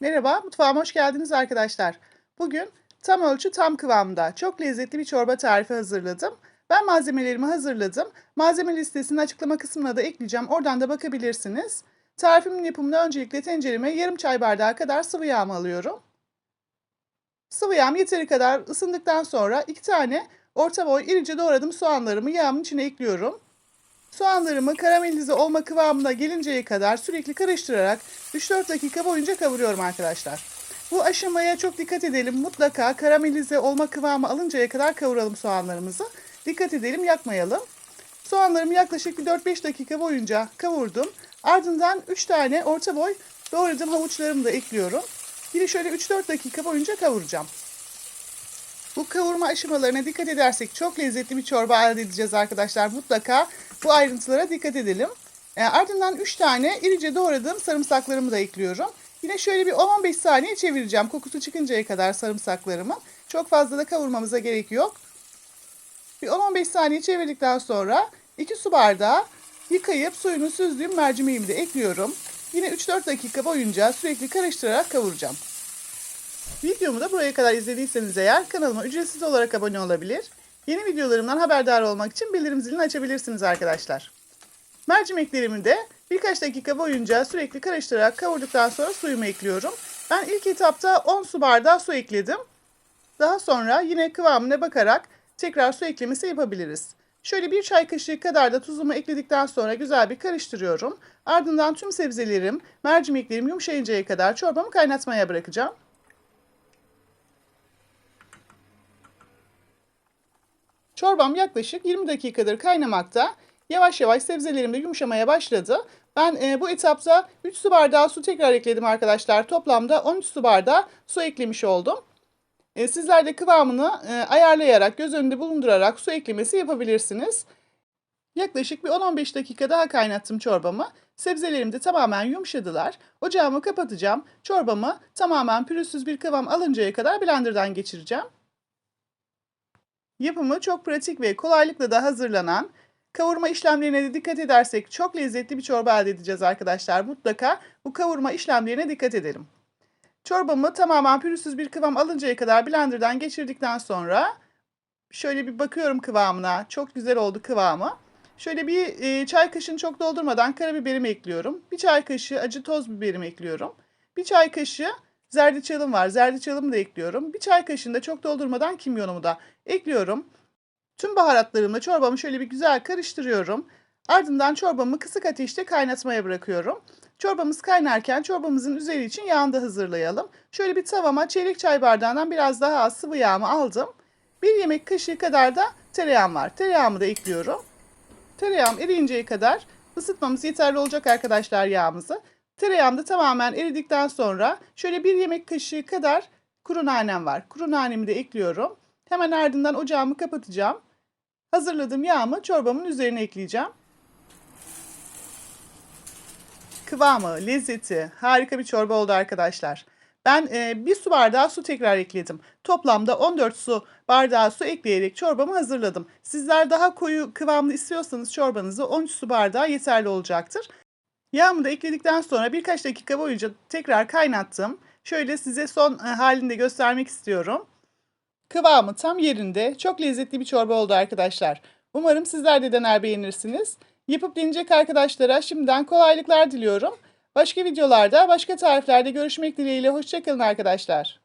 Merhaba, mutfağıma hoş geldiniz arkadaşlar. Bugün tam ölçü tam kıvamda çok lezzetli bir çorba tarifi hazırladım. Ben malzemelerimi hazırladım. Malzeme listesini açıklama kısmına da ekleyeceğim. Oradan da bakabilirsiniz. Tarifimin yapımında öncelikle tencereme yarım çay bardağı kadar sıvı yağ alıyorum. Sıvı yağım yeteri kadar ısındıktan sonra iki tane orta boy irice doğradığım soğanlarımı yağımın içine ekliyorum. Soğanlarımı karamelize olma kıvamına gelinceye kadar sürekli karıştırarak 3-4 dakika boyunca kavuruyorum arkadaşlar. Bu aşamaya çok dikkat edelim. Mutlaka karamelize olma kıvamı alıncaya kadar kavuralım soğanlarımızı. Dikkat edelim yakmayalım. Soğanlarımı yaklaşık bir 4-5 dakika boyunca kavurdum. Ardından 3 tane orta boy doğradığım havuçlarımı da ekliyorum. Yine şöyle 3-4 dakika boyunca kavuracağım. Bu kavurma aşamalarına dikkat edersek çok lezzetli bir çorba elde edeceğiz arkadaşlar. Mutlaka bu ayrıntılara dikkat edelim. E, ardından 3 tane irice doğradığım sarımsaklarımı da ekliyorum. Yine şöyle bir 10-15 saniye çevireceğim kokusu çıkıncaya kadar sarımsaklarımın. Çok fazla da kavurmamıza gerek yok. Bir 10-15 saniye çevirdikten sonra 2 su bardağı yıkayıp suyunu süzdüğüm mercimeğimi de ekliyorum. Yine 3-4 dakika boyunca sürekli karıştırarak kavuracağım. Videomu da buraya kadar izlediyseniz eğer kanalıma ücretsiz olarak abone olabilir. Yeni videolarımdan haberdar olmak için bildirim zilini açabilirsiniz arkadaşlar. Mercimeklerimi de birkaç dakika boyunca sürekli karıştırarak kavurduktan sonra suyumu ekliyorum. Ben ilk etapta 10 su bardağı su ekledim. Daha sonra yine kıvamına bakarak tekrar su eklemesi yapabiliriz. Şöyle bir çay kaşığı kadar da tuzumu ekledikten sonra güzel bir karıştırıyorum. Ardından tüm sebzelerim, mercimeklerim yumuşayıncaya kadar çorbamı kaynatmaya bırakacağım. Çorbam yaklaşık 20 dakikadır kaynamakta. Yavaş yavaş sebzelerim de yumuşamaya başladı. Ben e, bu etapta 3 su bardağı su tekrar ekledim arkadaşlar. Toplamda 13 su bardağı su eklemiş oldum. E, sizler de kıvamını e, ayarlayarak, göz önünde bulundurarak su eklemesi yapabilirsiniz. Yaklaşık bir 10-15 dakika daha kaynattım çorbamı. Sebzelerim de tamamen yumuşadılar. Ocağımı kapatacağım. Çorbamı tamamen pürüzsüz bir kıvam alıncaya kadar blenderdan geçireceğim. Yapımı çok pratik ve kolaylıkla da hazırlanan, kavurma işlemlerine de dikkat edersek çok lezzetli bir çorba elde edeceğiz arkadaşlar. Mutlaka bu kavurma işlemlerine dikkat edelim. Çorbamı tamamen pürüzsüz bir kıvam alıncaya kadar blenderdan geçirdikten sonra şöyle bir bakıyorum kıvamına. Çok güzel oldu kıvamı. Şöyle bir e, çay kaşığını çok doldurmadan karabiberimi ekliyorum. Bir çay kaşığı acı toz biberimi ekliyorum. Bir çay kaşığı zerdeçalım var. Zerdeçalımı da ekliyorum. Bir çay kaşığını da çok doldurmadan kimyonumu da ekliyorum. Tüm baharatlarımla çorbamı şöyle bir güzel karıştırıyorum. Ardından çorbamı kısık ateşte kaynatmaya bırakıyorum. Çorbamız kaynarken çorbamızın üzeri için yağını da hazırlayalım. Şöyle bir tavama çeyrek çay bardağından biraz daha az sıvı yağımı aldım. Bir yemek kaşığı kadar da tereyağım var. Tereyağımı da ekliyorum. Tereyağım eriyinceye kadar ısıtmamız yeterli olacak arkadaşlar yağımızı. Tereyağım da tamamen eridikten sonra şöyle bir yemek kaşığı kadar kuru nanem var. Kuru nanemi de ekliyorum. Hemen ardından ocağımı kapatacağım. Hazırladığım yağımı çorbamın üzerine ekleyeceğim. Kıvamı, lezzeti harika bir çorba oldu arkadaşlar. Ben e, bir su bardağı su tekrar ekledim. Toplamda 14 su bardağı su ekleyerek çorbamı hazırladım. Sizler daha koyu kıvamlı istiyorsanız çorbanızı 13 su bardağı yeterli olacaktır. Yağımı da ekledikten sonra birkaç dakika boyunca tekrar kaynattım. Şöyle size son e, halinde göstermek istiyorum. Kıvamı tam yerinde. Çok lezzetli bir çorba oldu arkadaşlar. Umarım sizler de dener beğenirsiniz. Yapıp deneyecek arkadaşlara şimdiden kolaylıklar diliyorum. Başka videolarda, başka tariflerde görüşmek dileğiyle. Hoşçakalın arkadaşlar.